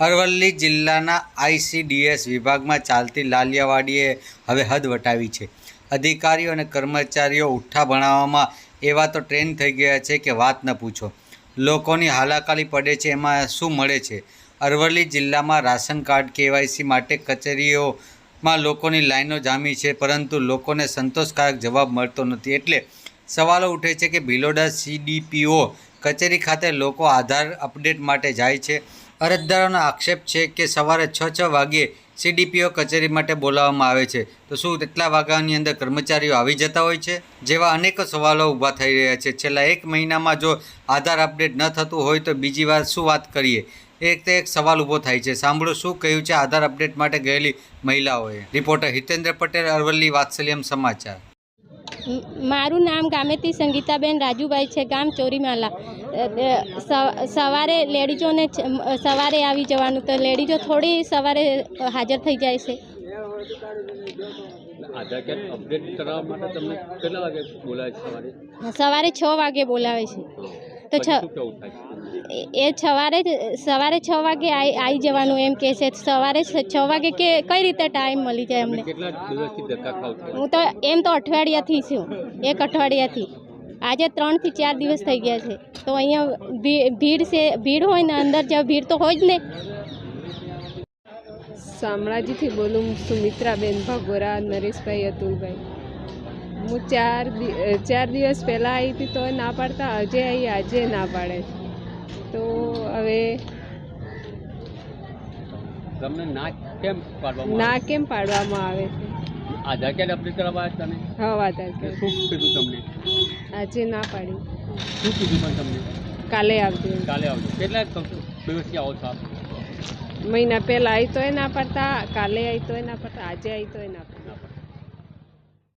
અરવલ્લી જિલ્લાના આઈસીડીએસ વિભાગમાં ચાલતી લાલિયાવાડીએ હવે હદ વટાવી છે. અધિકારીઓ અને કર્મચારીઓ ઉઠ્ઠા ભણાવવામાં એવા તો ટ્રેન થઈ ગયા છે કે વાત ન પૂછો. લોકોની હાલાકાલી પડે છે, એમાં શું મળે છે? અરવલ્લી જિલ્લામાં રાશન કાર્ડ કેવાયસી માટે કચેરીઓમાં લોકોની લાઈનો જામી છે, પરંતુ લોકોને સંતોષકારક જવાબ મળતો નથી. એટલે સવાલો ઉઠે છે કે ભિલોડા સીડીપીઓ કચેરી ખાતે લોકો આધાર અપડેટ માટે જાય છે? અરજદારોનો આક્ષેપ છે કે સવારે છ છ વાગ્યે સીડીપીઓ કચેરી માટે બોલાવવામાં આવે છે. તો શું તેટલા વાગ્યાની અંદર કર્મચારીઓ આવી જતા હોય છે? જેવા અનેકો સવાલો ઊભા થઈ રહ્યા છે. છેલ્લા એક મહિનામાં જો આધાર અપડેટ ન થતું હોય તો બીજી વાર શું વાત કરીએ? એક તે એક સવાલ ઊભો થાય છે. સાંભળો શું કહ્યું છે આધાર અપડેટ માટે ગયેલી મહિલાઓએ? રિપોર્ટર હિતેન્દ્ર પટેલ, અરવલ્લી વાત્સલ્યમ સમાચાર. મારું નામ ગામેતી સંગીતાબેન રાજુભાઈ છે ગામ ચોરીમાલા. સવારે લેડીઝોને સવારે આવી જવાનું તો લેડીઝો થોડી સવારે હાજર થઈ જાય છે. સવારે? છ વાગે બોલાવે છે. તો છ એ સવારે જ- સવારે છ વાગે આવી જવાનું એમ કહે છે. સવારે છ વાગે કે કઈ રીતે ટાઈમ મળી જાય અમને? કેટલા દિવસથી ધક્કા ખાવ છો? હું તો એમ તો અઠવાડિયાથી છું. એક અઠવાડિયાથી. આજે ત્રણથી ચાર દિવસ થઈ ગયા છે. તો અહીંયા ભીડ છે. ભીડ હોય ને અંદર જ ભીડ તો હોય જ ને. શામળાજીથી બોલું સુમિત્રાબેન ભગોરા નરેશભાઈ અતુલભાઈ. હું ચાર ચાર દિવસ પહેલાં આવી હતી તો ના પાડતા આજે આવી આજે ના પાડે. તો હવે તમને ના કેમ પાડવામાં ના કેમ પાડવામાં આવે છે? આધાર કાર્ડ અપડેટ કરવા તમે? હા આધાર કાર્ડ. શું કીધું તમને? આજે ના પાડી શું કીધું પણ તમને? કાલે આવજો. કાલે આવજો. કેટલા દિવસથી આવો છો આપ? મહિના પહેલાં આવી તોય ના પાડતા કાલે આવી તોય ના પાડતા આજે આવી તોય ના પાડતા.